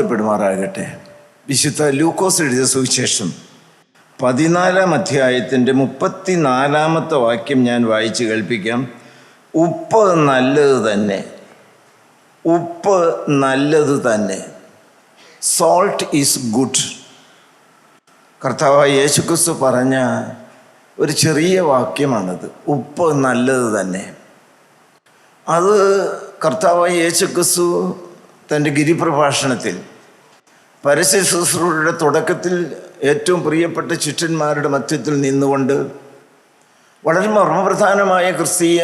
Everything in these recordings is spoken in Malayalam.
മഹത്വപ്പെടുമാറാകട്ടെ വിശുദ്ധ ലൂക്കോസ് എഴുതിയ സുവിശേഷം പതിനാലാം അധ്യായത്തിന്റെ മുപ്പത്തിനാലാമത്തെ വാക്യം ഞാൻ വായിച്ച് കേൾപ്പിക്കാം. ഉപ്പ് നല്ലത് തന്നെ. ഉപ്പ് നല്ലത് തന്നെ. സോൾട്ട് ഈസ് ഗുഡ് കർത്താവായ യേശുക്രിസ്തു പറഞ്ഞ ഒരു ചെറിയ വാക്യമാണത്. ഉപ്പ് നല്ലത് തന്നെ. അത് കർത്താവായ യേശുക്രിസ്തു തന്റെ ഗിരിപ്രഭാഷണത്തിൽ പരസ്യ ശുശ്രൂഷയുടെ തുടക്കത്തിൽ ഏറ്റവും പ്രിയപ്പെട്ട ശിഷ്യന്മാരുടെ മധ്യത്തിൽ നിന്നുകൊണ്ട് വളരെ മർമ്മപ്രധാനമായ ക്രിസ്തീയ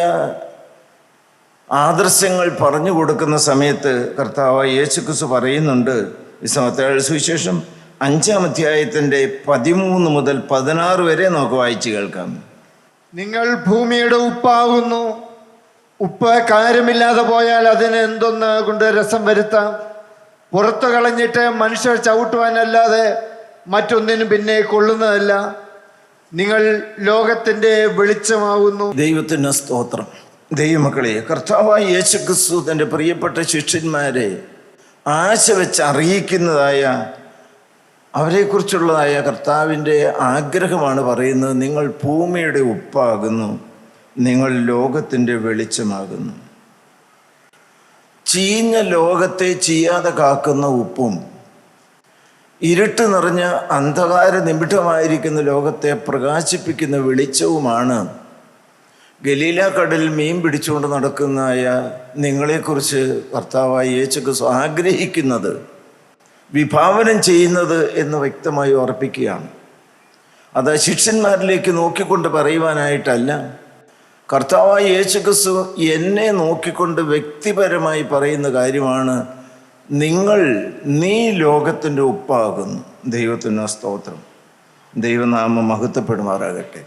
ആദർശങ്ങൾ പറഞ്ഞു കൊടുക്കുന്ന സമയത്ത് കർത്താവായ യേശുക്രിസ്തു പറയുന്നുണ്ട് വിശ്വമത്തേഴ് സുവിശേഷം അഞ്ചാം അധ്യായത്തിന്റെ പതിമൂന്ന് മുതൽ പതിനാറ് വരെ നമുക്ക് വായിച്ചു കേൾക്കാം. നിങ്ങൾ ഭൂമിയുടെ ഉപ്പാകുന്നു ഉപ്പ് കാര്യമില്ലാതെ പോയാൽ അതിന് എന്തൊന്ന് കൊണ്ട് രസം വരുത്താം? പുറത്തു കളഞ്ഞിട്ട് മനുഷ്യർ ചവിട്ടുവാനല്ലാതെ മറ്റൊന്നിനും പിന്നെ കൊള്ളുന്നതല്ല. നിങ്ങൾ ലോകത്തിന്റെ വെളിച്ചമാകുന്നു ദൈവത്തിന് സ്തോത്രം. ദൈവമക്കളെ കർത്താവായ യേശു ക്രിസ്തു തന്റെ പ്രിയപ്പെട്ട ശിഷ്യന്മാരെ ആശ വെച്ച് അറിയിക്കുന്നതായ അവരെക്കുറിച്ചുള്ളതായ കർത്താവിന്റെ ആഗ്രഹമാണ് പറയുന്നത്. നിങ്ങൾ ഭൂമിയുടെ ഉപ്പാകുന്നു. നിങ്ങൾ ലോകത്തിന്റെ വെളിച്ചമാകുന്നു. ചീഞ്ഞ ലോകത്തെ ചെയ്യാതെ കാക്കുന്ന ഉപ്പും ഇരുട്ട് നിറഞ്ഞ അന്ധകാര നിമിഷമായിരിക്കുന്ന ലോകത്തെ പ്രകാശിപ്പിക്കുന്ന വെളിച്ചവുമാണ് ഗലീല കടലിൽ മീൻ പിടിച്ചുകൊണ്ട് നടക്കുന്നതായ നിങ്ങളെക്കുറിച്ച് കർത്താവായ യേശുക്രിസ്തു ആഗ്രഹിക്കുന്നത് വിഭാവനം ചെയ്യുന്നത് എന്ന് വ്യക്തമായി ഉറപ്പിക്കുകയാണ്. അത് ശിഷ്യന്മാരിലേക്ക് നോക്കിക്കൊണ്ട് പറയുവാനായിട്ടല്ല. കർത്താവായ യേശുക്രിസ്തു എന്നെ നോക്കിക്കൊണ്ട് വ്യക്തിപരമായി പറയുന്ന കാര്യമാണ് നിങ്ങൾ നീ ലോകത്തിന്റെ ഉപ്പാകുന്നു. ദൈവത്തിന് സ്തോത്രം. ദൈവനാമം മഹത്വപ്പെടുമാറാകട്ടെ.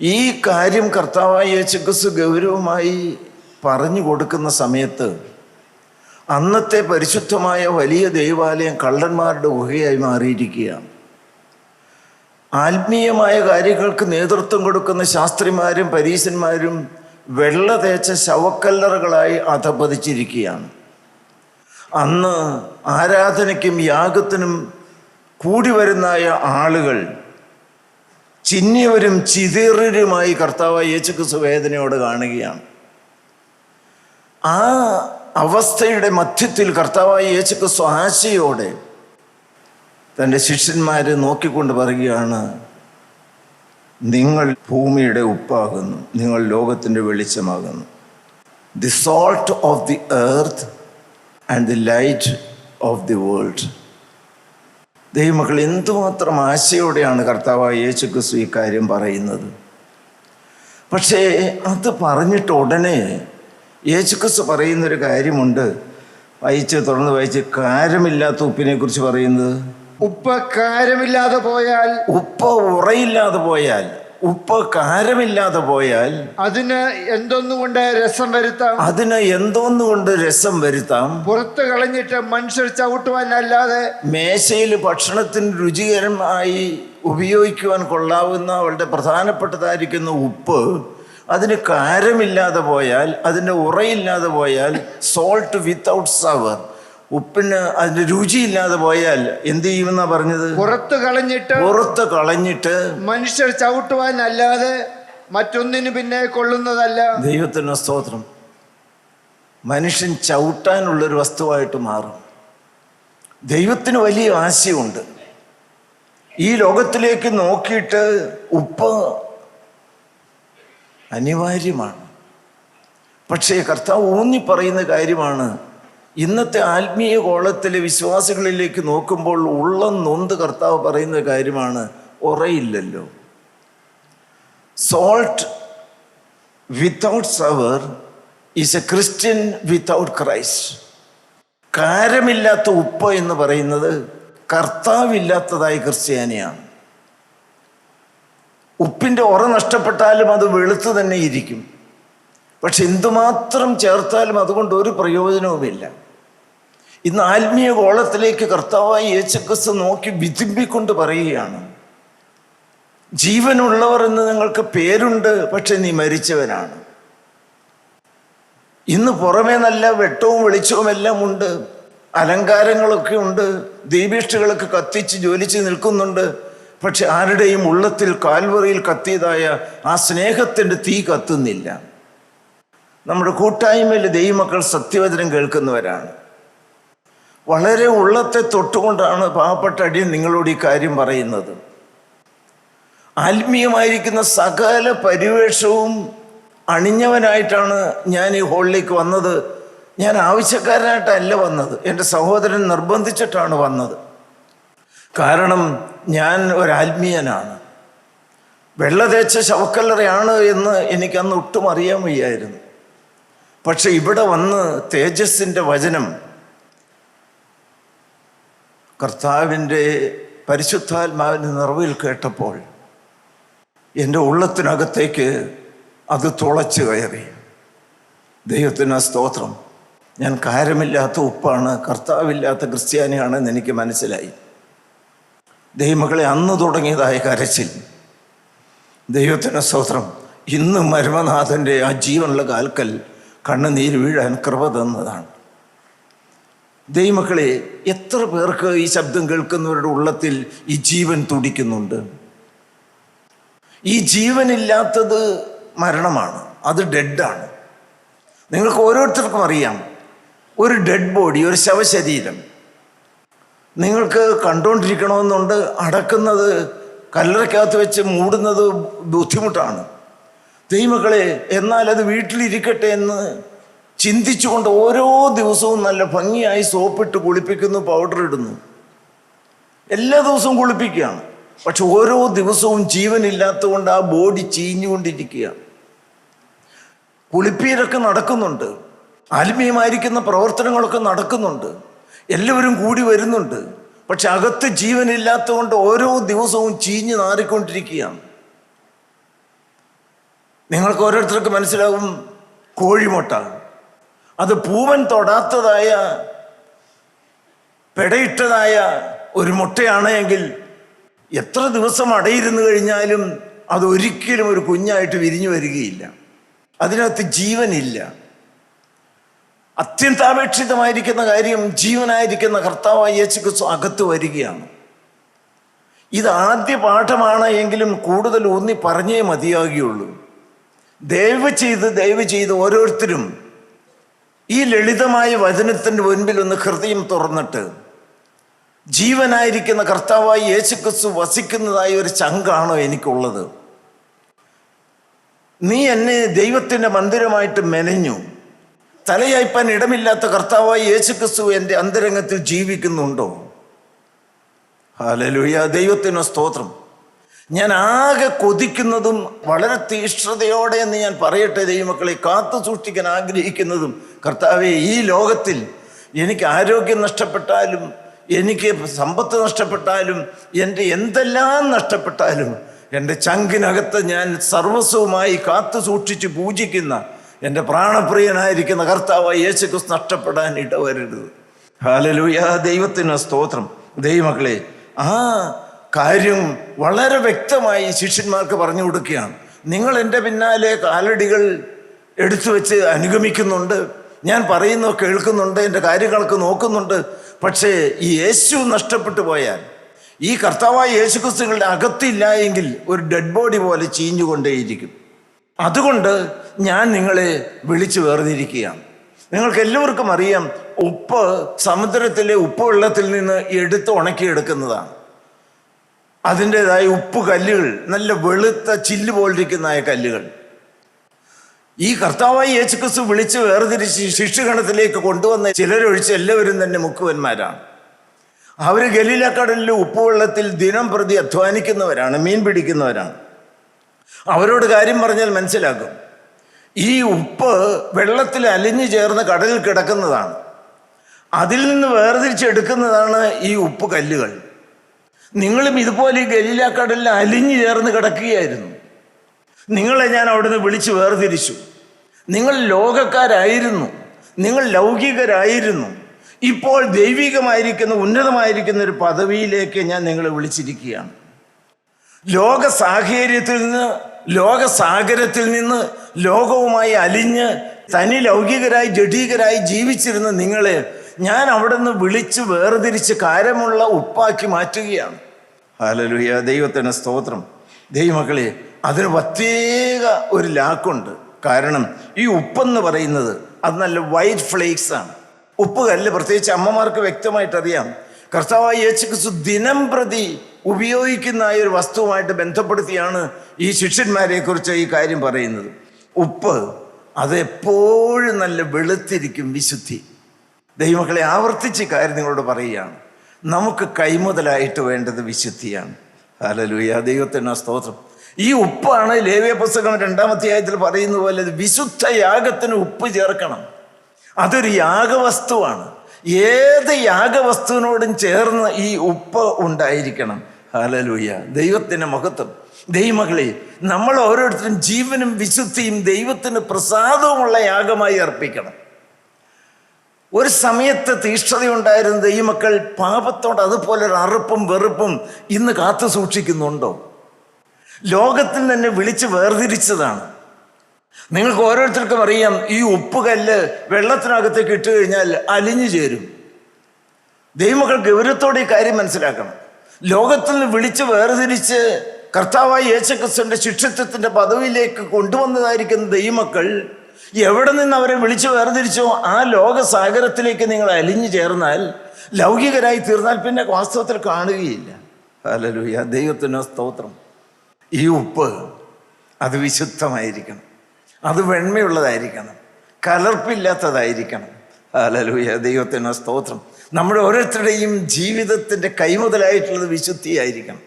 ഈ കാര്യം കർത്താവായ യേശുക്രിസ്തു ഗൗരവമായി പറഞ്ഞു കൊടുക്കുന്ന സമയത്ത് അന്നത്തെ പരിശുദ്ധമായ വലിയ ദൈവാലയം കള്ളന്മാരുടെ ഗുഹയായി മാറിയിരിക്കുകയാണ്. ആത്മീയമായ കാര്യങ്ങൾക്ക് നേതൃത്വം കൊടുക്കുന്ന ശാസ്ത്രിമാരും പരീശന്മാരും വെള്ള തേച്ച ശവക്കല്ലറുകളായി അധപതിച്ചിരിക്കുകയാണ്. അന്ന് ആരാധനയ്ക്കും യാഗത്തിനും കൂടി വരുന്നായ ആളുകൾ ചിന്നിയവരും ചിതീറരുമായി കർത്താവായ യേശുക്രിസ്തു വേദനയോട് കാണുകയാണ്. ആ അവസ്ഥയുടെ മധ്യത്തിൽ കർത്താവായ യേശുക്രിസ്തു ആശയോടെ തന്റെ ശിഷ്യന്മാരെ നോക്കിക്കൊണ്ട് പറയുകയാണ് നിങ്ങൾ ഭൂമിയുടെ ഉപ്പാകുന്നു നിങ്ങൾ ലോകത്തിന്റെ വെളിച്ചമാകുന്നു. The salt of the earth and the light of the world ദൈവമക്കൾ എന്തുമാത്രം ആശയോടെയാണ് കർത്താവായ യേശു ക്രിസ്തു ഈ കാര്യം പറയുന്നത്? പക്ഷേ അത് പറഞ്ഞിട്ട് ഉടനെ യേശു ക്രിസ്തു പറയുന്നൊരു കാര്യമുണ്ട്. വായിച്ച് തുറന്ന് വായിച്ച് കാരമില്ലാത്ത ഉപ്പിനെക്കുറിച്ച് പറയുന്നത്? ഉപ്പ് കാരമില്ലാതെ പോയാൽ ഉപ്പ് ഉറയില്ലാതെ പോയാൽ ഉപ്പ് കാരമില്ലാതെ പോയാൽ അതിന് എന്തൊന്നുകൊണ്ട് രസം വരുത്താം? അതിന് എന്തോന്നുകൊണ്ട് രസം വരുത്താം? പുറത്ത് കളഞ്ഞിട്ട് മനുഷ്യർ ചവിട്ടുവാനല്ലാതെ മേശയിൽ ഭക്ഷണത്തിന് രുചികരമായി ഉപയോഗിക്കുവാൻ കൊള്ളാവുന്ന വളരെ പ്രധാനപ്പെട്ടതായിരിക്കുന്ന ഉപ്പ് അതിന് കാരമില്ലാതെ പോയാൽ അതിന്റെ ഉറയില്ലാതെ പോയാൽ സോൾട്ട് വിത്തൗട്ട് സവർ ഉപ്പിന് രുചി രുചിയില്ലാതെ പോയാൽ എന്ത് ചെയ്യുമെന്നാ പറഞ്ഞത്? പുറത്തു കളഞ്ഞിട്ട് പുറത്ത് കളഞ്ഞിട്ട് മനുഷ്യർ ചവിട്ടുവാൻ അല്ലാതെ മറ്റൊന്നിനു പിന്നെ കൊള്ളുന്നതല്ല. ദൈവത്തിന് സ്തോത്രം. മനുഷ്യൻ ചവിട്ടാനുള്ളൊരു വസ്തുവായിട്ട് മാറും. ദൈവത്തിന് വലിയ ആശയമുണ്ട്. ഈ ലോകത്തിലേക്ക് നോക്കിയിട്ട് ഉപ്പ് അനിവാര്യമാണ്. പക്ഷേ കർത്താവ് ഊന്നി പറയുന്ന കാര്യമാണ് ഇന്നത്തെ ആത്മീയ കോളത്തിലെ വിശ്വാസികളിലേക്ക് നോക്കുമ്പോൾ ഉള്ള നൊന്ത് കർത്താവ് പറയുന്ന കാര്യമാണ് ഉറയില്ലല്ലോ. Salt without savour is a Christian without Christ കാരമില്ലാത്ത ഉപ്പ് എന്ന് പറയുന്നത് കർത്താവില്ലാത്തതായ ക്രിസ്ത്യാനിയാണ്. ഉപ്പിന്റെ ഉറ നഷ്ടപ്പെട്ടാലും അത് വെളുത്ത് തന്നെ ഇരിക്കും. പക്ഷെ എന്തുമാത്രം ചേർത്താലും അതുകൊണ്ട് ഒരു പ്രയോജനവുമില്ല. ഇന്ന് ആത്മീയ ഗോളത്തിലേക്ക് കർത്താവായി യേശുക്രിസ്തു നോക്കി വിതുമ്പിക്കൊണ്ട് പറയുകയാണ്. ജീവനുള്ളവർ എന്ന് നിങ്ങൾക്ക് പേരുണ്ട് പക്ഷെ നീ മരിച്ചവനാണ്. ഇന്ന് പുറമേ നല്ല വെട്ടവും വെളിച്ചവും എല്ലാം ഉണ്ട്. അലങ്കാരങ്ങളൊക്കെ ഉണ്ട്. ദീപീഷ്ടികളൊക്കെ കത്തിച്ച് ജോലിച്ച് നിൽക്കുന്നുണ്ട്. പക്ഷെ ആരുടെയും ഉള്ളത്തിൽ കാൽവറിയിൽ കത്തിയതായ ആ സ്നേഹത്തിന്റെ തീ കത്തുന്നില്ല. നമ്മുടെ കൂട്ടായ്മയിൽ ദൈവമക്കൾ സത്യവചനം കേൾക്കുന്നവരാണ്. വളരെ ഉള്ളത്തെ തൊട്ടുകൊണ്ടാണ് പാവപ്പെട്ട അടിയൻ നിങ്ങളോട് ഈ കാര്യം പറയുന്നത്. ആത്മീയമായിരിക്കുന്ന സകല പരിവേഷവും അണിഞ്ഞവനായിട്ടാണ് ഞാൻ ഈ ഹോളിലേക്ക് വന്നത്. ഞാൻ ആവശ്യക്കാരനായിട്ടല്ല വന്നത്. എന്റെ സഹോദരൻ നിർബന്ധിച്ചിട്ടാണ് വന്നത്. കാരണം ഞാൻ ഒരാത്മീയനാണ്. വെള്ള തേച്ച ശവക്കല്ലറയാണ് എന്ന് എനിക്കന്ന് ഒട്ടും അറിയാൻ വയ്യായിരുന്നു. പക്ഷെ ഇവിടെ വന്ന് തേജസ്സിന്റെ വചനം കർത്താവിന്റെ പരിശുദ്ധാത്മാവിന്റെ നിറവിൽ കേട്ടപ്പോൾ എന്റെ ഉള്ളത്തിനകത്തേക്ക് അത് തുളച്ചു കയറി. ദൈവത്തിന് സ്തോത്രം. ഞാൻ കാരമില്ലാത്ത ഉപ്പാണ് കർത്താവില്ലാത്ത ക്രിസ്ത്യാനിയാണെന്ന് എനിക്ക് മനസ്സിലായി. ദൈവമകളെ അന്ന് തുടങ്ങിയതായ കരച്ചിൽ. ദൈവത്തിന് സ്തോത്രം. ഇന്ന് മരുമനാഥന്റെ ആ ജീവനുള്ള കാൽക്കൽ കണ്ണുനീര് വീഴാൻ കൃപ തന്നതാണ്. ദൈവമക്കളെ എത്ര പേർക്ക് ഈ ശബ്ദം കേൾക്കുന്നവരുടെ ഉള്ളത്തിൽ ഈ ജീവൻ തുടിക്കുന്നുണ്ട്? ഈ ജീവനില്ലാത്തത് മരണമാണ് അത് ഡെഡാണ്. നിങ്ങൾക്ക് ഓരോരുത്തർക്കും അറിയാം ഒരു ഡെഡ് ബോഡി ഒരു ശവശരീരം. നിങ്ങൾക്ക് കണ്ടുകൊണ്ടിരിക്കണമെന്നുണ്ട് അടക്കുന്നത് കല്ലറയ്ക്കകത്ത് വെച്ച് മൂടുന്നത് ബുദ്ധിമുട്ടാണ്. ദൈവമക്കളെ എന്നാൽ അത് വീട്ടിലിരിക്കട്ടെ എന്ന് ചിന്തിച്ചുകൊണ്ട് ഓരോ ദിവസവും നല്ല ഭംഗിയായി സോപ്പിട്ട് കുളിപ്പിക്കുന്നു പൗഡർ ഇടുന്നു. എല്ലാ ദിവസവും കുളിപ്പിക്കുകയാണ്. പക്ഷെ ഓരോ ദിവസവും ജീവനില്ലാത്തതുകൊണ്ട് ആ ബോഡി ചീഞ്ഞുകൊണ്ടിരിക്കുകയാണ്. കുളിപ്പീരൊക്കെ നടക്കുന്നുണ്ട്. ആത്മീയമായിരിക്കുന്ന പ്രവർത്തനങ്ങളൊക്കെ നടക്കുന്നുണ്ട്. എല്ലാവരും കൂടി വരുന്നുണ്ട്. പക്ഷെ അകത്ത് ജീവനില്ലാത്തതുകൊണ്ട് ഓരോ ദിവസവും ചീഞ്ഞ് നാറിക്കൊണ്ടിരിക്കുകയാണ്. നിങ്ങൾക്ക് ഓരോരുത്തർക്ക് മനസ്സിലാകും കോഴിമുട്ട. അത് പൂവൻ തൊടാത്തതായ പെടയിട്ടതായ ഒരു മുട്ടയാണ് എങ്കിൽ എത്ര ദിവസം അടയിരുന്നു കഴിഞ്ഞാലും അത് ഒരിക്കലും ഒരു കുഞ്ഞായിട്ട് വിരിഞ്ഞു വരികയില്ല. അതിനകത്ത് ജീവനില്ല. അത്യന്താപേക്ഷിതമായിരിക്കുന്ന കാര്യം ജീവനായിരിക്കുന്ന കർത്താവായ യേശു അകത്ത് വരികയാണ്. ഇത് ആദ്യ പാഠമാണ് എങ്കിലും കൂടുതൽ ഊന്നി പറഞ്ഞേ മതിയാകുകയുള്ളൂ. ദയവ് ചെയ്ത് ദയവ് ചെയ്ത് ഓരോരുത്തരും ഈ ലളിതമായ വചനത്തിന്റെ മുൻപിൽ ഒന്ന് ഹൃദയം തുറന്നിട്ട് ജീവനായിരിക്കുന്ന കർത്താവായി യേശുക്രിസ്തു വസിക്കുന്നതായ ഒരു ചങ്കാണോ എനിക്കുള്ളത്? നീ എന്നെ ദൈവത്തിന്റെ മന്ദിരമായിട്ട് മെനഞ്ഞു. തലയായ്പാൻ ഇടമില്ലാത്ത കർത്താവായി യേശുക്രിസ്തു എന്റെ അന്തരംഗത്തിൽ ജീവിക്കുന്നുണ്ടോ? ഹാലലുയ്യ ദൈവത്തിനോ സ്തോത്രം. ഞാൻ ആകെ കൊതിക്കുന്നതും വളരെ തീഷ്ണതയോടെ എന്ന് ഞാൻ പറയട്ടെ ദൈവമക്കളെ കാത്തു സൂക്ഷിക്കാൻ ആഗ്രഹിക്കുന്നതും കർത്താവെ ഈ ലോകത്തിൽ എനിക്ക് ആരോഗ്യം നഷ്ടപ്പെട്ടാലും എനിക്ക് സമ്പത്ത് നഷ്ടപ്പെട്ടാലും എന്റെ എന്തെല്ലാം നഷ്ടപ്പെട്ടാലും എന്റെ ചങ്കിനകത്ത് ഞാൻ സർവസ്വമായി കാത്തു സൂക്ഷിച്ച് പൂജിക്കുന്ന എന്റെ പ്രാണപ്രിയനായിരിക്കുന്ന കർത്താവായ യേശുക്രിസ്തു നഷ്ടപ്പെടാൻ ഇടവരരുത്. ഹാലലൂയ ദൈവത്തിന് സ്തോത്രം. ദൈവമക്കളെ ആ കാര്യം വളരെ വ്യക്തമായി ശിഷ്യന്മാർക്ക് പറഞ്ഞു കൊടുക്കുകയാണ്. നിങ്ങൾ എന്റെ പിന്നാലെ കാലടികൾ എടുത്തു വെച്ച് അനുഗമിക്കുന്നുണ്ട്. ഞാൻ പറയുന്നത് കേൾക്കുന്നുണ്ട് എന്റെ കാര്യങ്ങളൊക്കെ നോക്കുന്നുണ്ട്. പക്ഷേ ഈ യേശു നഷ്ടപ്പെട്ടു പോയാൽ ഈ കർത്താവായ യേശു ക്രിസ്തുക്കളുടെ അകത്തില്ല ഒരു ഡെഡ് ബോഡി പോലെ ചീഞ്ഞുകൊണ്ടേയിരിക്കും. അതുകൊണ്ട് ഞാൻ നിങ്ങളെ വിളിച്ചു വേർതിരിക്കുകയാണ്. നിങ്ങൾക്ക് എല്ലാവർക്കും അറിയാം ഉപ്പ് സമുദ്രത്തിലെ ഉപ്പ് വെള്ളത്തിൽ നിന്ന് എടുത്ത് ഉണക്കിയെടുക്കുന്നതാണ്. അതിന്റെതായ ഉപ്പ് കല്ലുകൾ നല്ല വെളുത്ത ചില്ല് പോലിരിക്കുന്നതായ കല്ലുകൾ. ഈ കർത്താവായി യേശുക്രിസ്തു വിളിച്ച് വേർതിരിച്ച് ശിഷ്യഗണത്തിലേക്ക് കൊണ്ടുവന്ന ചിലരൊഴിച്ച് എല്ലാവരും തന്നെ മുക്കുവന്മാരാണ്. അവർ ഗലീലക്കടലിലെ ഉപ്പുവെള്ളത്തിൽ ദിനം പ്രതി അധ്വാനിക്കുന്നവരാണ് മീൻ പിടിക്കുന്നവരാണ്. അവരോട് കാര്യം പറഞ്ഞാൽ മനസ്സിലാക്കും. ഈ ഉപ്പ് വെള്ളത്തിൽ അലിഞ്ഞു ചേർന്ന് കടലിൽ കിടക്കുന്നതാണ്. അതിൽ നിന്ന് വേർതിരിച്ചെടുക്കുന്നതാണ് ഈ ഉപ്പ് കല്ലുകൾ. നിങ്ങളും ഇതുപോലെ ഈ ഗലീലക്കടലിൽ അലിഞ്ഞു ചേർന്ന് കിടക്കുകയായിരുന്നു. നിങ്ങളെ ഞാൻ അവിടുന്ന് വിളിച്ച് വേർതിരിച്ചു. നിങ്ങൾ ലോകക്കാരായിരുന്നു. നിങ്ങൾ ലൗകികരായിരുന്നു. ഇപ്പോൾ ദൈവികമായിരിക്കുന്ന ഉന്നതമായിരിക്കുന്ന ഒരു പദവിയിലേക്ക് ഞാൻ നിങ്ങളെ വിളിച്ചിരിക്കുകയാണ്. ലോക സാഹചര്യത്തിൽ നിന്ന് ലോക സാഗരത്തിൽ നിന്ന് ലോകവുമായി അലിഞ്ഞ് തനി ലൗകികരായി ജഡീകരായി ജീവിച്ചിരുന്ന നിങ്ങളെ ഞാൻ അവിടെ നിന്ന് വിളിച്ച് വേർതിരിച്ച് കാര്യമുള്ള ഉപ്പാക്കി മാറ്റുകയാണ്. ഹാലലുഹ്യ ദൈവത്തിന് സ്തോത്രം. ദൈവമക്കളെ അതിന് പ്രത്യേക ഒരു ലാക്കുണ്ട്. കാരണം ഈ ഉപ്പെന്ന് പറയുന്നത് അത് നല്ല വൈറ്റ് ഫ്ലേക്സ് ആണ്. ഉപ്പ് കല്ല് പ്രത്യേകിച്ച് അമ്മമാർക്ക് വ്യക്തമായിട്ട് അറിയാം കർത്താവായി യേശുക്രിസ്തു ദിനം പ്രതി ഉപയോഗിക്കുന്ന ഒരു വസ്തുവുമായിട്ട് ബന്ധപ്പെടുത്തിയാണ് ഈ ശിഷ്യന്മാരെ കുറിച്ച് ഈ കാര്യം പറയുന്നത്. ഉപ്പ് അതെപ്പോഴും നല്ല വെളുത്തിരിക്കും വിശുദ്ധി. ദൈവമക്കളെ ആവർത്തിച്ച് കാര്യം നിങ്ങളോട് പറയുകയാണ്. നമുക്ക് കൈമുതലായിട്ട് വേണ്ടത് വിശുദ്ധിയാണ്. ഹല്ലേലൂയ. ദൈവത്തിന് സ്തോത്രം. ഈ ഉപ്പാണ് ലേവ്യ പുസ്തകം രണ്ടാമത്തെ ആയത്തിൽ പറയുന്ന പോലെ വിശുദ്ധ യാഗത്തിന് ഉപ്പ് ചേർക്കണം. അതൊരു യാഗവസ്തുവാണ്. ഏത് യാഗവസ്തുവിനോടും ചേർന്ന് ഈ ഉപ്പ് ഉണ്ടായിരിക്കണം. ഹലലൂയ ദൈവത്തിന്റെ മഹത്വം. ദൈവമകളെ നമ്മൾ ഓരോരുത്തരും ജീവനും വിശുദ്ധിയും ദൈവത്തിന് പ്രസാദവുമുള്ള യാഗമായി അർപ്പിക്കണം. ഒരു സമയത്ത് തീഷ്ണതയുണ്ടായിരുന്ന ദൈവമക്കൾ പാപത്തോട് അതുപോലെ ഒരു അറുപ്പും വെറുപ്പും ഇന്ന് കാത്തു സൂക്ഷിക്കുന്നുണ്ടോ? ലോകത്തിൽ തന്നെ വിളിച്ച് വേർതിരിച്ചതാണ്. നിങ്ങൾക്ക് ഓരോരുത്തർക്കും അറിയാം ഈ ഉപ്പുകല്ല് വെള്ളത്തിനകത്തേക്ക് ഇട്ട് കഴിഞ്ഞാൽ അലിഞ്ഞു ചേരും. ദൈവമക്കൾ ഗൗരവത്തോടെ ഈ കാര്യം മനസ്സിലാക്കണം. ലോകത്തിൽ നിന്ന് വിളിച്ച് വേർതിരിച്ച് കർത്താവായി യേശുക്രിസ്തുവിന്റെ ശിക്ഷത്വത്തിന്റെ പദവിയിലേക്ക് കൊണ്ടുവന്നതായിരിക്കുന്ന ദൈവമക്കൾ എവിടെ നിന്ന് അവരെ വിളിച്ചു വേർതിരിച്ചോ ആ ലോകസാഗരത്തിലേക്ക് നിങ്ങൾ അലിഞ്ഞു ചേർന്നാൽ ലൗകികരായി തീർന്നാൽ പിന്നെ വാസ്തവത്തിൽ കാണുകയില്ല. ഹല്ലേലൂയ. ദൈവത്തിനോ സ്തോത്രം. ഈ ഉപ്പ് അത് വിശുദ്ധമായിരിക്കണം. അത് വെണ്മയുള്ളതായിരിക്കണം. കലർപ്പില്ലാത്തതായിരിക്കണം. ഹല്ലേലൂയ. ദൈവത്തിനോ സ്തോത്രം. നമ്മുടെ ഓരോരുത്തരുടെയും ജീവിതത്തിന്റെ കൈമുതലായിട്ടുള്ളത് വിശുദ്ധിയായിരിക്കണം.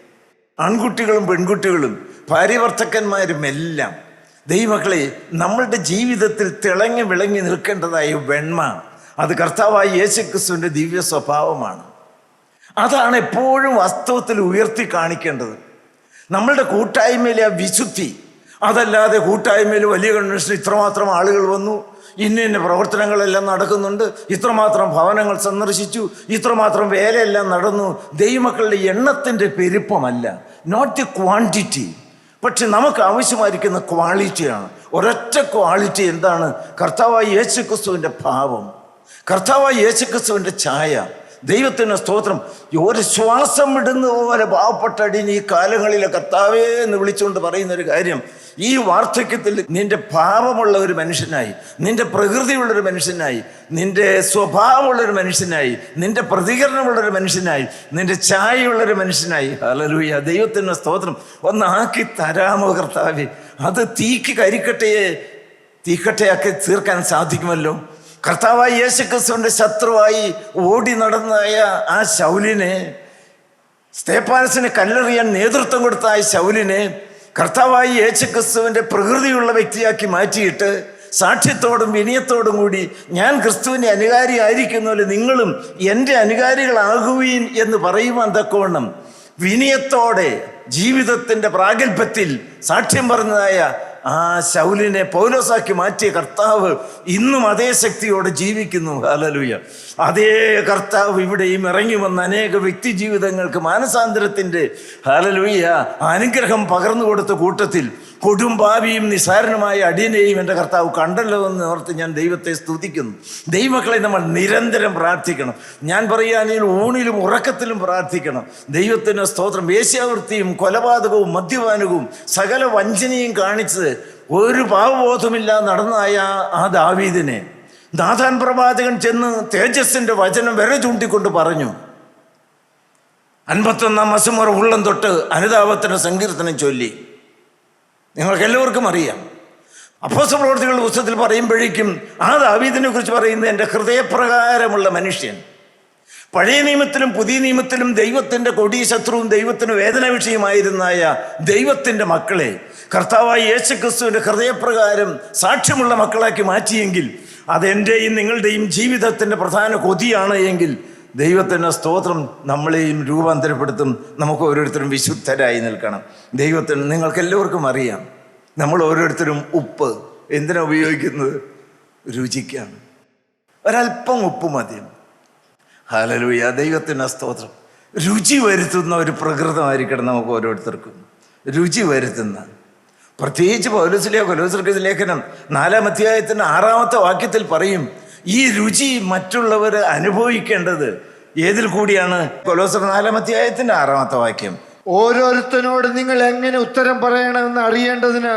ആൺകുട്ടികളും പെൺകുട്ടികളും ഭാര്യവർത്തക്കന്മാരും എല്ലാം ദൈവമക്കളെ നമ്മളുടെ ജീവിതത്തിൽ തിളങ്ങി വിളങ്ങി നിൽക്കേണ്ടതായ വെണ്മ അത് കർത്താവായ യേശുക്രിസ്തുവിന്റെ ദിവ്യ സ്വഭാവമാണ്. അതാണ് എപ്പോഴും വാസ്തവത്തിൽ ഉയർത്തി കാണിക്കേണ്ടത്. നമ്മളുടെ കൂട്ടായ്മയിലെ ആ വിശുദ്ധി അതല്ലാതെ കൂട്ടായ്മയിൽ വലിയ കൺവെൻഷൻ ഇത്രമാത്രം ആളുകൾ വന്നു ഇന്ന ഇന്ന പ്രവർത്തനങ്ങളെല്ലാം നടക്കുന്നുണ്ട് ഇത്രമാത്രം ഭവനങ്ങൾ സന്ദർശിച്ചു ഇത്രമാത്രം വേലയെല്ലാം നടന്നു. ദൈവമക്കളുടെ എണ്ണത്തിന്റെ പെരുപ്പമല്ല നോട്ട് ദി ക്വാണ്ടിറ്റി പക്ഷെ നമുക്ക് ആവശ്യമായിരിക്കുന്ന ക്വാളിറ്റിയാണ് ഒരൊറ്റ ക്വാളിറ്റി എന്താണ്? കർത്താവായ യേശു ക്രിസ്തുവിന്റെ ഭാവം. കർത്താവായ യേശു ക്രിസ്തുവിന്റെ ഛായ. ദൈവത്തിന് സ്തോത്രം ഒരു ശ്വാസം വിടുന്ന പോലെ പാവപ്പെട്ട ഈ കാലങ്ങളിലെ കർത്താവേ എന്ന് വിളിച്ചുകൊണ്ട് പറയുന്ന ഒരു കാര്യം ഈ വാർദ്ധക്യത്തിൽ നിന്റെ ഭാവമുള്ള ഒരു മനുഷ്യനായി നിന്റെ പ്രകൃതിയുള്ളൊരു മനുഷ്യനായി നിന്റെ സ്വഭാവമുള്ളൊരു മനുഷ്യനായി നിന്റെ പ്രതികരണമുള്ളൊരു മനുഷ്യനായി നിന്റെ ചായയുള്ളൊരു മനുഷ്യനായി. ഹലലൂയ ദൈവത്തിന് സ്തോത്രം ഒന്നാക്കി തരാമോ കർത്താവേ? അത് തീക്ക് കരിക്കട്ടയെ തീക്കട്ടയാക്കി തീർക്കാൻ സാധിക്കുമല്ലോ. കർത്താവായ യേശുക്രിസ്തുവിന്റെ ശത്രുവായി ഓടി നടന്നായ ആ ശൗലിനെ സ്തേപ്പാനസിന് കല്ലെറിയാൻ നേതൃത്വം കൊടുത്ത ആ ശൗലിനെ കർത്താവായി യേശു ക്രിസ്തുവിന്റെ പ്രകൃതിയുള്ള വ്യക്തിയാക്കി മാറ്റിയിട്ട് സാക്ഷ്യത്തോടും വിനയത്തോടും കൂടി ഞാൻ ക്രിസ്തുവിന്റെ അനുകാരി ആയിരിക്കുന്നല്ലോ നിങ്ങളും എന്റെ അനുകാരികളാകുവീൻ എന്ന് പറയുവാൻ തക്കവണ്ണം വിനയത്തോടെ ജീവിതത്തിന്റെ പ്രാഗൽഭ്യത്തിൽ സാക്ഷ്യം പറഞ്ഞതായ ആ ശൗലിനെ പൗലോസാക്കി മാറ്റിയ കർത്താവ് ഇന്നും അതേ ശക്തിയോടെ ജീവിക്കുന്നു. ഹലലുയ അതേ കർത്താവ് ഇവിടെയും ഇറങ്ങി വന്ന അനേക വ്യക്തി ജീവിതങ്ങൾക്ക് മാനസാന്തരത്തിന്റെ ഹലലുയ അനുഗ്രഹം പകർന്നു കൊടുത്ത കൂട്ടത്തിൽ കൊടും ഭാവിയും നിസാരനുമായ അടിയനെയും എന്റെ കർത്താവ് കണ്ടല്ലോ എന്ന് ഓർത്ത് ഞാൻ ദൈവത്തെ സ്തുതിക്കുന്നു. ദൈവക്കളെ നമ്മൾ നിരന്തരം പ്രാർത്ഥിക്കണം. ഞാൻ പറയുകയാണെങ്കിൽ ഊണിലും ഉറക്കത്തിലും പ്രാർത്ഥിക്കണം. ദൈവത്തിന്റെ സ്തോത്രം വേശ്യാവൃത്തിയും കൊലപാതകവും മദ്യപാനവും സകല വഞ്ചനയും കാണിച്ച് ഒരു പാവബോധമില്ല നടന്നായ ആ ദാവീദിനെ. നാഥാൻ പ്രവാചകൻ ചെന്ന് തേജസ്സിന്റെ വചനം വരെ ചൂണ്ടിക്കൊണ്ട് പറഞ്ഞു അൻപത്തൊന്നാം അസുമർ ഉള്ളം തൊട്ട് അനുതാപത്തിന്റെ സങ്കീർത്തനം ചൊല്ലി. നിങ്ങൾക്ക് എല്ലാവർക്കും അറിയാം. അപ്പോസ പ്രവർത്തികളുടെ പുസ്തകത്തിൽ പറയുമ്പോഴേക്കും ആ ദാവീദിനെ കുറിച്ച് പറയുന്നത് എന്റെ ഹൃദയപ്രകാരമുള്ള മനുഷ്യൻ. പഴയ നിയമത്തിലും പുതിയ നിയമത്തിലും ദൈവത്തിന്റെ കൊടി ശത്രുവും ദൈവത്തിന് വേദന വിഷയമായിരുന്നായ ദൈവത്തിന്റെ മക്കളെ കർത്താവായ യേശു ക്രിസ്തുവിന്റെ ഹൃദയപ്രകാരം സാക്ഷ്യമുള്ള മക്കളാക്കി മാറ്റിയെങ്കിൽ അതെന്റെയും നിങ്ങളുടെയും ജീവിതത്തിന്റെ പ്രധാന കൊതിയാണ് എങ്കിൽ ദൈവത്തിന്റെ സ്തോത്രം നമ്മളെയും രൂപാന്തരപ്പെടുത്തും. നമുക്ക് ഓരോരുത്തരും വിശുദ്ധരായി നിൽക്കണം. ദൈവത്തിന് നിങ്ങൾക്ക് എല്ലാവർക്കും അറിയാം. നമ്മൾ ഓരോരുത്തരും ഉപ്പ്. എന്തിനാ ഉപയോഗിക്കുന്നത്? രുചിക്കാണ്. ഒരല്പം ഉപ്പ് മതി. ഹാലലൂയ ദൈവത്തിന്റെ സ്തോത്രം. രുചി വരുത്തുന്ന ഒരു പ്രകൃതമായിരിക്കണം നമുക്ക് ഓരോരുത്തർക്കും. രുചി വരുത്തുന്ന. പ്രത്യേകിച്ച് പൗലോസിലെ കൊലോസർക്കസ് ലേഖനം നാലാം അധ്യായത്തിന്റെ ആറാമത്തെ വാക്യത്തിൽ പറയും ഈ രുചി മറ്റുള്ളവർ അനുഭവിക്കേണ്ടത് ഏതിൽ കൂടിയാണ്? കൊലോസർ നാലാമധ്യായത്തിന്റെ ആറാമത്തെ വാക്യം. ഓരോരുത്തരോട് നിങ്ങൾ എങ്ങനെ ഉത്തരം പറയണമെന്ന് അറിയേണ്ടതിന്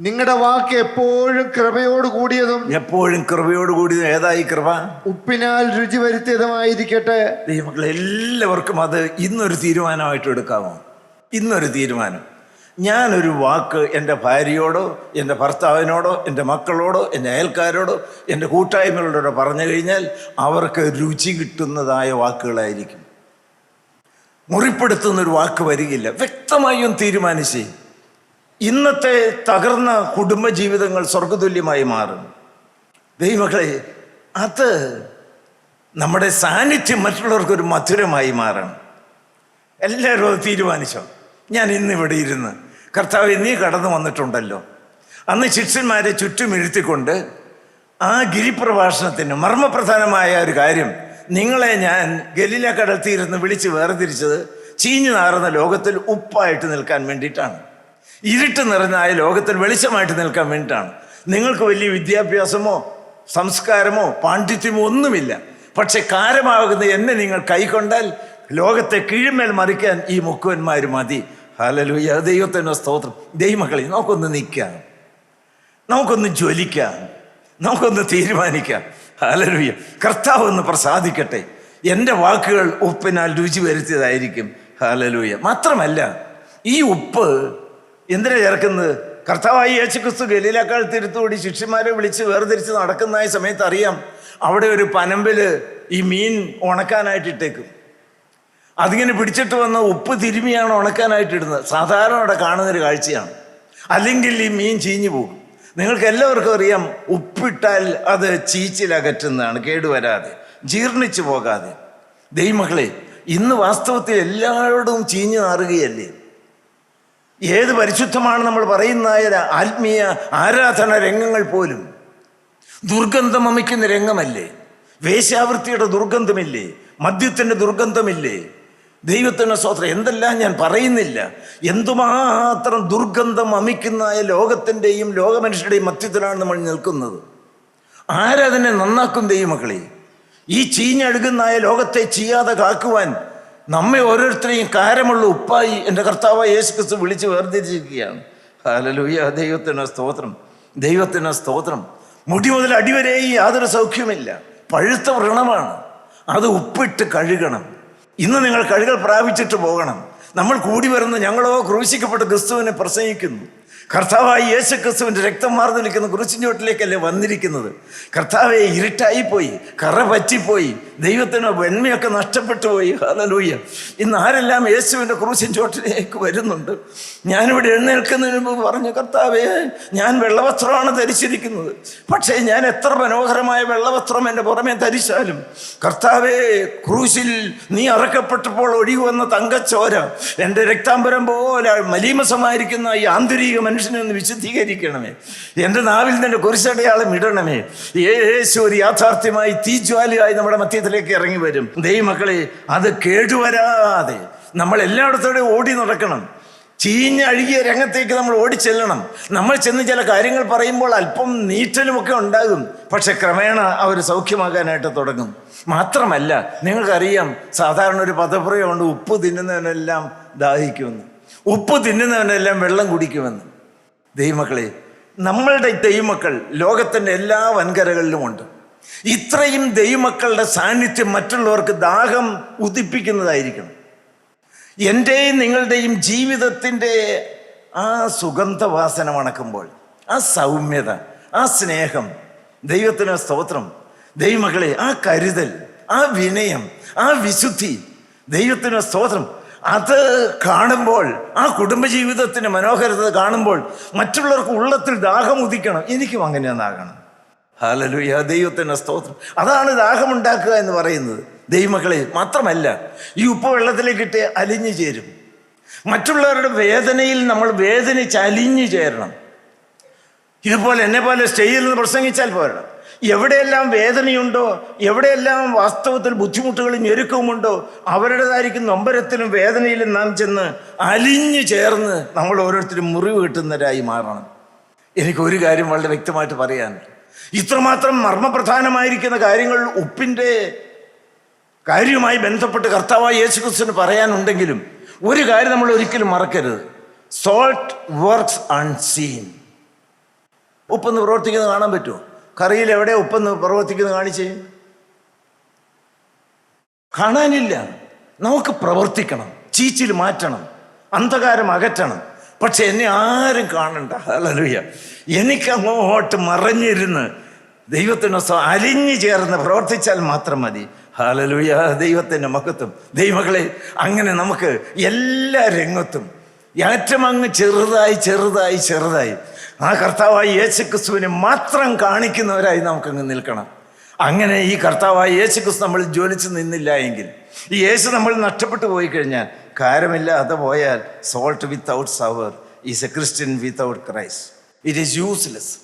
നിങ്ങളുടെ വാക്ക് എപ്പോഴും കൃപയോട് കൂടിയതും എപ്പോഴും കൃപയോട് കൂടിയതും ഏതായി കൃപ? ഉപ്പിനാൽ രുചി വരുത്തിയതുമായിരിക്കട്ടെ. ദൈവങ്ങളെ എല്ലാവർക്കും അത് ഇന്നൊരു തീരുമാനമായിട്ട് എടുക്കാമോ? ഇന്നൊരു തീരുമാനം. ഞാനൊരു വാക്ക് എന്റെ ഭാര്യയോടോ എന്റെ ഭർത്താവിനോടോ എന്റെ മക്കളോടോ എന്റെ അയൽക്കാരോടോ എന്റെ കൂട്ടായ്മകളോടോ പറഞ്ഞു കഴിഞ്ഞാൽ അവർക്ക് രുചി കിട്ടുന്നതായ വാക്കുകളായിരിക്കും. മുറിപ്പെടുത്തുന്നൊരു വാക്ക് വരികയില്ല. വ്യക്തമായും തീരുമാനിച്ചേ. ഇന്നത്തെ തകർന്ന കുടുംബജീവിതങ്ങൾ സ്വർഗതുല്യമായി മാറും. ദൈവമക്കളെ അത് നമ്മുടെ സാന്നിധ്യം മറ്റുള്ളവർക്കൊരു മധുരമായി മാറണം. എല്ലാവരും അത് തീരുമാനിച്ചോ? ഞാൻ ഇന്നിവിടെ ഇരുന്ന് കർത്താവ് നീ കടന്നു വന്നിട്ടുണ്ടല്ലോ. അന്ന് ശിഷ്യന്മാരെ ചുറ്റും ഇരുത്തിക്കൊണ്ട് ആ ഗിരിപ്രഭാഷണത്തിന് മർമ്മപ്രധാനമായ ഒരു കാര്യം നിങ്ങളെ ഞാൻ ഗലീല കടത്തിയിരുന്ന് വിളിച്ച് വേർതിരിച്ചത് ചീഞ്ഞു നാറുന്ന ലോകത്തിൽ ഉപ്പായിട്ട് നിൽക്കാൻ വേണ്ടിയിട്ടാണ്. ഇരുട്ട് നിറഞ്ഞ ആ ലോകത്തിൽ വെളിച്ചമായിട്ട് നിൽക്കാൻ വേണ്ടിയിട്ടാണ്. നിങ്ങൾക്ക് വലിയ വിദ്യാഭ്യാസമോ സംസ്കാരമോ പാണ്ഡിത്യമോ ഒന്നുമില്ല. പക്ഷെ കാരമാകുന്ന എന്നെ നിങ്ങൾ കൈക്കൊണ്ടാൽ ലോകത്തെ കീഴ്മേൽ മറിക്കാൻ ഈ മുക്കുവന്മാർ മതി. ഹലലുയ ദൈവത്തിന്റെ സ്തോത്രം. ദൈവമക്കളെ നമുക്കൊന്ന് നിൽക്കാം. നമുക്കൊന്ന് ജ്വലിക്കാം. നമുക്കൊന്ന് തീരുമാനിക്കാം. ഹലലൂയ കർത്താവ് ഒന്ന് പ്രസാദിക്കട്ടെ. എന്റെ വാക്കുകൾ ഉപ്പിനാൽ രുചി വരുത്തിയതായിരിക്കും. ഹലലൂയ മാത്രമല്ല ഈ ഉപ്പ് എന്തിനാ ചേർക്കുന്നത്? കർത്താവായി യേശു ക്രിസ്തു ഗലീലാക്കാൾ തിരുത്തുകൂടി ശിഷ്യന്മാരെ വിളിച്ച് വേർതിരിച്ച് നടക്കുന്ന സമയത്ത് അറിയാം അവിടെ ഒരു പനമ്പിൽ ഈ മീൻ ഉണക്കാനായിട്ട് ഇട്ടേക്കും അതിങ്ങനെ പിടിച്ചിട്ട് വന്ന ഉപ്പ് തിരുമിയാണ് ഉണക്കാനായിട്ട് ഇടുന്നത്. സാധാരണ അവിടെ കാണുന്നൊരു കാഴ്ചയാണ്. അല്ലെങ്കിൽ ഈ മീൻ ചീഞ്ഞു പോകും. നിങ്ങൾക്ക് എല്ലാവർക്കും അറിയാം ഉപ്പിട്ടാൽ അത് ചീച്ചിലകറ്റുന്നതാണ് കേടുവരാതെ ജീർണിച്ചു പോകാതെ. ദൈവമക്കളെ ഇന്ന് വാസ്തവത്തിൽ എല്ലാവരോടും ചീഞ്ഞു നാറുകയല്ലേ? ഏത് പരിശുദ്ധമാണ് നമ്മൾ പറയുന്ന ആത്മീയ ആരാധന രംഗങ്ങൾ പോലും? ദുർഗന്ധം അമിക്കുന്ന രംഗമല്ലേ? വേശ്യാവൃത്തിയുടെ ദുർഗന്ധമില്ലേ? മദ്യത്തിന്റെ ദുർഗന്ധമില്ലേ? ദൈവത്തിന്റെ സ്തോത്രം. എന്തെല്ലാം ഞാൻ പറയുന്നില്ല. എന്തുമാത്രം ദുർഗന്ധം അമിക്കുന്നതായ ലോകത്തിന്റെയും ലോകമനുഷ്യരുടെയും മധ്യത്തിലാണ് നമ്മൾ നിൽക്കുന്നത്. ആരതിനെ നന്നാക്കും ദൈവമക്കളെ? ഈ ചീഞ്ഞഴുകുന്നായ ലോകത്തെ ചെയ്യാതെ കാക്കുവാൻ നമ്മെ ഓരോരുത്തരെയും കാരമുള്ള ഉപ്പായി എന്റെ കർത്താവായ യേശു ക്രിസ്തു വിളിച്ച് വേർതിരിച്ചിരിക്കുകയാണ്. ഹാലലൂയ ദൈവത്തിന് സ്തോത്രം. ദൈവത്തിന് സ്തോത്രം. മുടി മുതൽ അടിവരെയും യാതൊരു സൗഖ്യമില്ല പഴുത്ത വ്രണമാണ്. അത് ഉപ്പിട്ട് കഴുകണം. ഇന്ന് നിങ്ങൾ കഴുകൽ പ്രാപിച്ചിട്ട് പോകണം. നമ്മൾ കൂടി വരുന്ന ഞങ്ങളോ ക്രൂശിക്കപ്പെട്ട ക്രിസ്തുവിനെ പ്രസംഗിക്കുന്നു. കർത്താവായി യേശു ക്രിസ്തുവിന്റെ രക്തം മാർന്നു നിൽക്കുന്ന കുരിശിന്റെ ചോട്ടിലേക്കല്ലേ വന്നിരിക്കുന്നത്? കർത്താവെ ഇരുട്ടായിപ്പോയി കറ പറ്റിപ്പോയി ദൈവത്തിന് വെണ്മയൊക്കെ നഷ്ടപ്പെട്ടു പോയി. ഹാലലൂയ്യ ഇന്ന് ആരെല്ലാം യേശുവിന്റെ ക്രൂശിൻ ചോട്ടിലേക്ക് വരുന്നുണ്ട്? ഞാനിവിടെ എഴുന്നേൽക്കുന്നതിന് മുമ്പ് പറഞ്ഞു കർത്താവേ ഞാൻ വെള്ളവസ്ത്രമാണ് ധരിച്ചിരിക്കുന്നത്. പക്ഷേ ഞാൻ എത്ര മനോഹരമായ വെള്ളവസ്ത്രം എന്റെ പുറമേ ധരിച്ചാലും കർത്താവേ ക്രൂശിൽ നീ അറക്കപ്പെട്ടപ്പോൾ ഒഴുകി വന്ന തങ്കച്ചോര എന്റെ രക്താംബരം പോലെ മലീമസമായിരിക്കുന്ന ഈ ആന്തരിക മനുഷ്യനെ ഒന്ന് വിശുദ്ധീകരിക്കണമേ. എന്റെ നാവിൽ നിന്നെ കുരിശടയാളം ഇടണമേ. യേശു ഒരു യാഥാർത്ഥ്യമായി തീജ്വാലിയായി നമ്മുടെ മധ്യത്തിലേക്ക് ഇറങ്ങി വരും. ദൈവമക്കളെ അത് കേടുവരാതെ നമ്മൾ എല്ലായിടത്തോടെ ഓടി നടക്കണം. ചീഞ്ഞഴുകിയ രംഗത്തേക്ക് നമ്മൾ ഓടിച്ചെല്ലണം നമ്മൾ ചെന്ന് ചില കാര്യങ്ങൾ പറയുമ്പോൾ അല്പം നീറ്റലുമൊക്കെ ഉണ്ടാകും. പക്ഷെ ക്രമേണ അവർ സൗഖ്യമാകാനായിട്ട് തുടങ്ങും. മാത്രമല്ല നിങ്ങൾക്കറിയാം സാധാരണ ഒരു പദപ്രയമുണ്ട് ഉപ്പ് തിന്നുന്നവനെല്ലാം ദാഹിക്കുമെന്ന്. ഉപ്പ് തിന്നുന്നവനെല്ലാം വെള്ളം കുടിക്കുമെന്ന്. ദൈവമക്കളെ നമ്മളുടെ ദൈവമക്കൾ ലോകത്തിന്റെ എല്ലാ വൻകരകളിലുമുണ്ട് ഇത്രയും ദൈവമക്കളുടെ സാന്നിധ്യം മറ്റുള്ളവർക്ക് ദാഹം ഉദിപ്പിക്കുന്നതായിരിക്കണം. എന്റെയും നിങ്ങളുടെയും ജീവിതത്തിന്റെ ആ സുഗന്ധവാസന മണക്കുമ്പോൾ ആ സൗമ്യത ആ സ്നേഹം ദൈവത്തിന് സ്തോത്രം ദൈവമക്കളെ ആ കരുതൽ ആ വിനയം ആ വിശുദ്ധി ദൈവത്തിന് സ്തോത്രം അത് കാണുമ്പോൾ ആ കുടുംബജീവിതത്തിന്റെ മനോഹരത കാണുമ്പോൾ മറ്റുള്ളവർക്ക് ഉള്ളത്തിൽ ദാഹം ഉദിക്കണം. എനിക്കും അങ്ങനെ ഒന്നാകണം ഹാലലുയ ദൈവത്തിന്റെ സ്തോത്രം. അതാണ് ദാഹമുണ്ടാക്കുക എന്ന് പറയുന്നത്. ദൈവമക്കളെ മാത്രമല്ല ഈ ഉപ്പ് വെള്ളത്തിലേക്കിട്ട് അലിഞ്ഞു ചേരും. മറ്റുള്ളവരുടെ വേദനയിൽ നമ്മൾ വേദനിച്ച് അലിഞ്ഞു ചേരണം. ഇതുപോലെ എന്നെ പോലെ സ്റ്റേജിൽ നിന്ന് പ്രസംഗിച്ചാൽ പോരാ. എവിടെയെല്ലാം വേദനയുണ്ടോ എവിടെയെല്ലാം വാസ്തവത്തിൽ ബുദ്ധിമുട്ടുകളും ഞെരുക്കവുമുണ്ടോ അവരുടേതായിരിക്കും നൊമ്പരത്തിലും വേദനയിലും നാം ചെന്ന് അലിഞ്ഞു ചേർന്ന് നമ്മൾ ഓരോരുത്തരും മുറിവ് കിട്ടുന്നവരായി മാറണം. എനിക്കൊരു കാര്യം വളരെ വ്യക്തമായിട്ട് പറയാൻ ഇത്രമാത്രം മർമ്മപ്രധാനമായിരിക്കുന്ന കാര്യങ്ങൾ ഉപ്പിന്റെ കാര്യവുമായി ബന്ധപ്പെട്ട് കർത്താവായ യേശുക്രിസ്തുവിന് പറയാനുണ്ടെങ്കിലും ഒരു കാര്യം നമ്മൾ ഒരിക്കലും മറക്കരുത്. സോൾട്ട് വർക്ക്സ് അൺസീൻ ഉപ്പെന്ന് പ്രവർത്തിക്കുന്നത് കാണാൻ പറ്റുമോ? കറിയിൽ എവിടെ ഉപ്പെന്ന് പ്രവർത്തിക്കുന്നത് കാണിച്ചേ? കാണാനില്ല. നമുക്ക് പ്രവർത്തിക്കണം. ചീച്ചിൽ മാറ്റണം. അന്ധകാരം അകറ്റണം. പക്ഷെ എന്നെ ആരും കാണണ്ട. അതല്ലൂയ്യ എനിക്ക് അങ്ങോട്ട് മറഞ്ഞിരുന്ന് ദൈവത്തിന് അലിഞ്ഞു ചേർന്ന് പ്രവർത്തിച്ചാൽ മാത്രം മതി. ഹാലലൂയ ദൈവത്തിന്റെ മഹത്വം. ദൈവങ്ങളെ അങ്ങനെ നമുക്ക് എല്ലാ രംഗത്തും ഏറ്റവും അങ്ങ് ചെറുതായി ചെറുതായി ചെറുതായി ആ കർത്താവായ യേശുക്രിസ്തുവിനെ മാത്രം കാണിക്കുന്നവരായി നമുക്കങ്ങ് നിൽക്കണം. അങ്ങനെ ഈ കർത്താവായ യേശുക്രിസ്തു നമ്മൾ ജ്വലിച്ച് നിന്നില്ല എങ്കിൽ ഈ യേശു നമ്മൾ നഷ്ടപ്പെട്ടു പോയി കഴിഞ്ഞാൽ കാര്യമില്ലാതെ പോയാൽ salt without savour is a Christian without Christ it is useless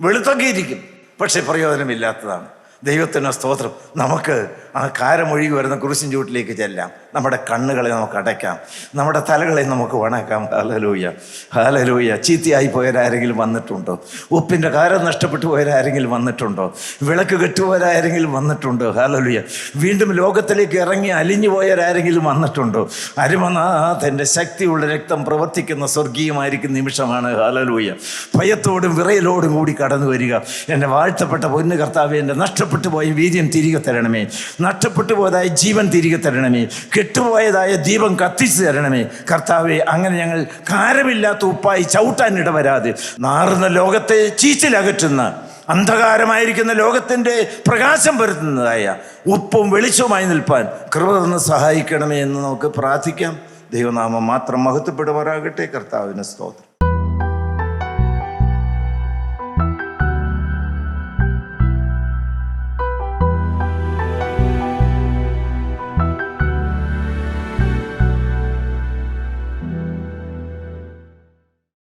വെളുത്തൊക്കെ ഇരിക്കും പക്ഷെ പ്രയോജനമില്ലാത്തതാണ്. ദൈവത്തിന് സ്തോത്രം നമുക്ക് ആ കാരമൊഴുകി വരുന്ന കുരിശിൻ ചൂട്ടിലേക്ക് ചെല്ലാം. നമ്മുടെ കണ്ണുകളെ നമുക്ക് അടയ്ക്കാം. നമ്മുടെ തലകളെ നമുക്ക് വണക്കാം ഹാലലൂയ ഹാലലൂയ ചീത്തയായി പോയവരാരെങ്കിലും വന്നിട്ടുണ്ടോ? ഉപ്പിന്റെ കാരം നഷ്ടപ്പെട്ടു പോയവരാരെങ്കിലും വന്നിട്ടുണ്ടോ? വിളക്ക് കെട്ടുപോയവരാരെങ്കിലും വന്നിട്ടുണ്ടോ? ഹാലലൂയ വീണ്ടും ലോകത്തിലേക്ക് ഇറങ്ങി അലിഞ്ഞു പോയവരാരെങ്കിലും വന്നിട്ടുണ്ടോ? അരുമനാഥന്റെ ശക്തിയുള്ള രക്തം പ്രവർത്തിക്കുന്ന സ്വർഗീയമായിരിക്കുന്ന നിമിഷമാണ് ഹാലലൂയ ഭയത്തോടും വിറയലോടും കൂടി കടന്നു വരിക. എന്റെ വാഴ്ത്തപ്പെട്ട പൊന്നു കർത്താവ് എന്റെ നഷ്ടപ്പെട്ടു പോയ വീര്യം തിരികെ തരണമേ. നഷ്ടപ്പെട്ടു പോയതായ ജീവൻ തിരികെ തരണമേ. കെട്ടുപോയതായ ദീപം കത്തിച്ചു തരണമേ. കർത്താവെ അങ്ങനെ ഞങ്ങൾ കാരമില്ലാത്ത ഉപ്പായി ചവിട്ടാൻ ഇടവരാതെ നാറുന്ന ലോകത്തെ ചീച്ചിലകറ്റുന്ന അന്ധകാരമായിരിക്കുന്ന ലോകത്തിന്റെ പ്രകാശം വരുത്തുന്നതായ ഉപ്പും വെളിച്ചവുമായി നിൽപ്പാൻ കൃപ തന്ന് സഹായിക്കണമേ എന്ന് നമുക്ക് പ്രാർത്ഥിക്കാം. ദൈവനാമം മാത്രം മഹത്വപ്പെടുമാറാകട്ടെ. കർത്താവിന് സ്തോത്രം.